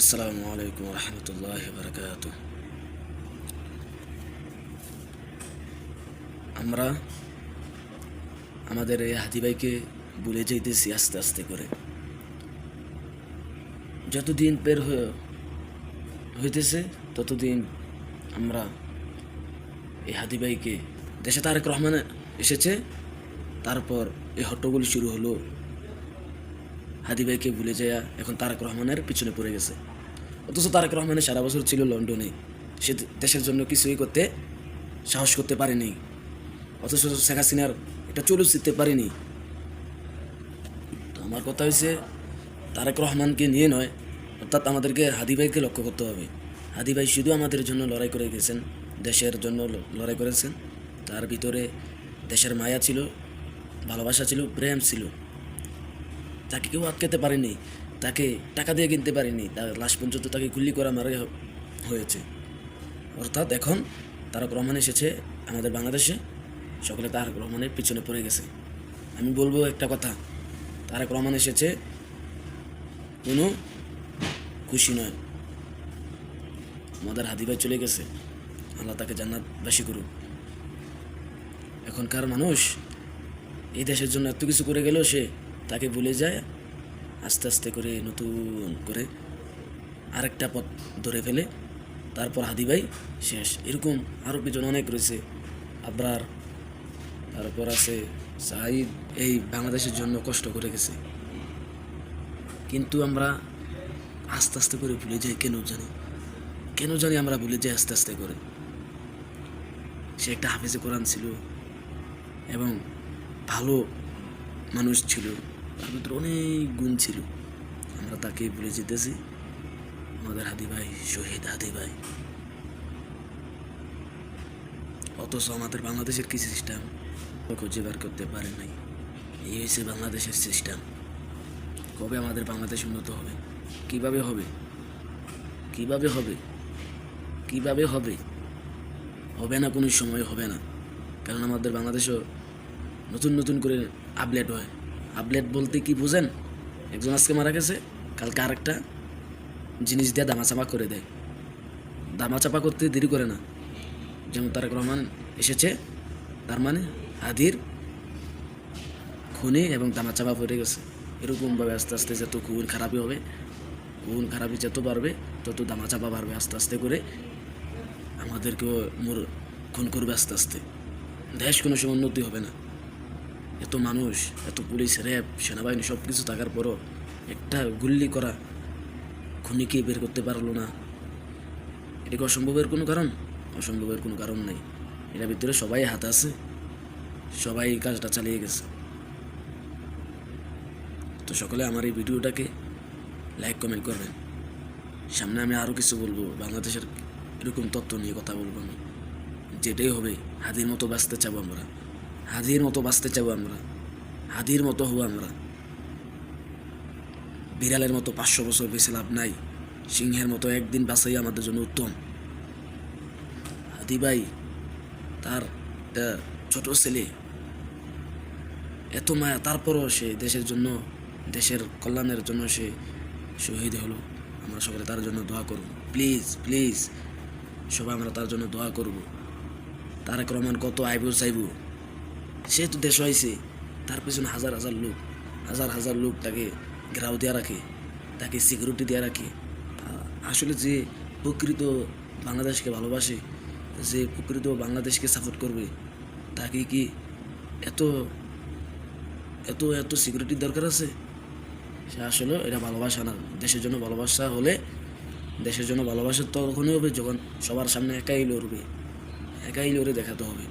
আসসালামু আলাইকুম রহমতুল্লাহ বারকাত আমরা আমাদের এই হাতিভাইকে ভুলে যাইতেছি আস্তে আস্তে করে। যতদিন বের হইতেছে, ততদিন আমরা এই হাদিভাইকে দেশে তারেক রহমান এসেছে, তারপর এই হট্টগোল শুরু হলো। হাদিভাইকে ভুলে যায় এখন তারেক রহমানের পিছনে পড়ে গেছে। অথচ তারেক রহমানের সারা বছর ছিল লন্ডনে। সে দেশের জন্য কিছুই করতে সাহস করতে পারেনি। অথচ শেখ হাসিনার এটা চলুস দিতে পারেনি। তো আমার কথা হয়েছে তারেক রহমানকে নিয়ে নয়, অর্থাৎ আমাদেরকে হাদি ভাইকে লক্ষ্য করতে হবে। হাদি ভাই শুধু আমাদের জন্য লড়াই করে গেছেন, দেশের জন্য লড়াই করেছেন। তার ভিতরে দেশের মায়া ছিল, ভালোবাসা ছিল, প্রেম ছিল। তাকে কেউ আটকাতে পারেনি। তাকে টাকা দিয়ে কিনতে পারেনি। তার লাশ পর্যন্ত তাকে গুলি করা মারা হয়েছে। অর্থাৎ এখন তারক রহমান এসেছে আমাদের বাংলাদেশে। সকলে তারক রহমানের পিছনে পড়ে গেছে। আমি বলব একটা কথা তারক রহমান এসেছে কোনো খুশি নয়। আমাদের হাদিভাই চলে গেছে। আল্লাহ তাকে জান্নাত জান্নাতবাসী করুক। এখনকার মানুষ এই দেশের জন্য এত কিছু করে গেলেও সে তাকে ভুলে যায়। আস্তে আস্তে করে নতুন করে আরেকটা পথ ধরে ফেলে। তারপর হাদিভাই শেষ। এরকম আরও পিছনে অনেক রয়েছে। আবরার, তারপর আছে সাহিদ এই বাংলাদেশের জন্য কষ্ট করে গেছে। কিন্তু আমরা আস্তে আস্তে করে ভুলে যাই, কেন জানি? কেন জানি আমরা ভুলে যাই আস্তে আস্তে করে। সে একটা হাফিজে কোরআন ছিল এবং ভালো মানুষ ছিল। তার অনেক গুণ ছিল। আমরা তাকে ভুলে যেতেছি। আমাদের হাদি ভাই শহীদ হাদি ভাই অথচ আমাদের বাংলাদেশের কি সিস্টেম? খুঁজে বার করতে পারে নাই। এই হয়েছে বাংলাদেশের সিস্টেম। কবে আমাদের বাংলাদেশ উন্নত হবে? কীভাবে হবে? কীভাবে হবে? কীভাবে হবে? হবে না কোনো সময় হবে না। কারণ আমাদের বাংলাদেশও নতুন নতুন করে আপডেট হয়। আপডেট বলতে কি বুঝেন? একজন আজকে মারা গেছে, কালকে আরেকটা জিনিস দিয়ে দামাচাপা করে দেয়। দামাচাপা করতে দেরি করে না। যেমন তারেক রহমান এসেছে, তার মানে আদির খুনে এবং দামাচাপা পড়ে গেছে। এরকমভাবে আস্তে আস্তে যত খুন খারাপই হবে, খুন খারাপই যত বাড়বে, তত দামাচাপা বাড়বে আস্তে আস্তে করে। আমাদেরকেও মোর খুন করবে আস্তে আস্তে। দেশ কোনো সময় উন্নতি হবে না। এত মানুষ, এত পুলিশ, র্যাব, সেনাবাহিনী সব কিছু থাকার পরও একটা গুল্লি করা খুনিকে বের করতে পারল না। এটা কি অসম্ভবের কোনো কারণ? অসম্ভবের কোনো কারণ নেই। এটার ভিতরে সবাই হাত আছে, সবাই কাজটা চালিয়ে গেছে। তো সকলে আমার এই ভিডিওটাকে লাইক কমেন্ট করবেন। সামনে আমি আরও কিছু বলব। বাংলাদেশের এরকম তত্ত্ব নিয়ে কথা বলব আমি। যেটাই হবে হাদির মতো বাঁচতে চাবো আমরা। হাদির মতো বাঁচতে চাবো আমরা। হাদির মতো হব আমরা। বিড়ালের মতো পাঁচশো বছর বেঁচে লাভ নাই। সিংহের মতো একদিন বাঁচাই আমাদের জন্য উত্তম। হাদি ভাই, তার ছোট ছেলে। এত মায়া, তারপরও সে দেশের জন্য, দেশের কল্যাণের জন্য সে শহীদ হলো। আমরা সকলে তার জন্য দোয়া করব। প্লিজ প্লিজ, সবাই আমরা তার জন্য দোয়া করব। তারেক রহমান কত আইব চাইব। সে তো দেশ হয়েছে তার পিছনে হাজার হাজার লোক, হাজার হাজার লোক তাকে ঘেরাও দেওয়া রাখে, তাকে সিকিউরিটি দেওয়া রাখে। আসলে যে প্রকৃত বাংলাদেশকে ভালোবাসে, যে প্রকৃত বাংলাদেশকে সাপোর্ট করবে, তাকে কি এত এত এত সিকিউরিটির দরকার আছে? সে আসলে এটা ভালোবাসা না। দেশের জন্য ভালোবাসা হলে, দেশের জন্য ভালোবাসা তখনই হবে, যখন সবার সামনে একাই লড়বে, একাই লড়ে দেখাতে হবে।